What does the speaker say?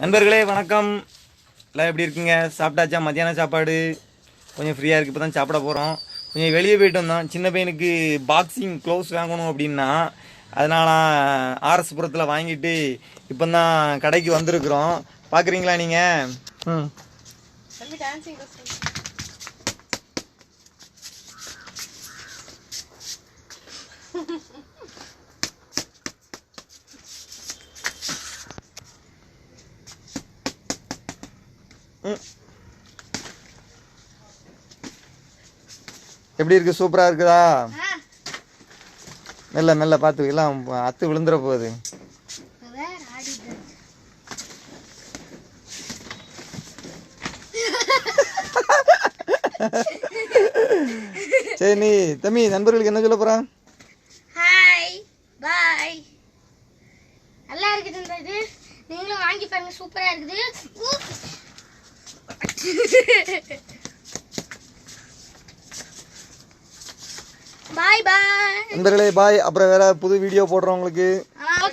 நண்பர்களே வணக்கம். எல்லாம் எப்படி இருக்கீங்க? சாப்பிட்டாச்சா? மத்தியான சாப்பாடு? கொஞ்சம் ஃப்ரீயாக இருக்குது இப்போ தான் சாப்பிட போகிறோம் கொஞ்சம் வெளியே போயிட்டு வந்தோம். சின்ன பையனுக்கு பாக்ஸிங் க்ளோஸ் வாங்கணும் அப்படின்னா அதனால் ஆர்எஸ் புரத்தில் வாங்கிட்டு இப்போ தான் கடைக்கு வந்திருக்கிறோம். பார்க்குறீங்களா நீங்கள் ம். எப்படி இருக்கு? சூப்பராக இருக்குதா? மெல்ல மெல்ல பார்த்து எல்லாம் அத்து விழுந்துற போகுது. சரி நீ தம்பி நண்பர்களுக்கு என்ன சொல்ல போகிறான் ஹாய் பாய் நல்லா இருக்குது நீங்களும் வாங்கி பாருங்க சூப்பரா இருக்குது. பாய் பாய் நண்பர்களே பாய் அப்புறம் வேற புது வீடியோ போடுறோம் உங்களுக்கு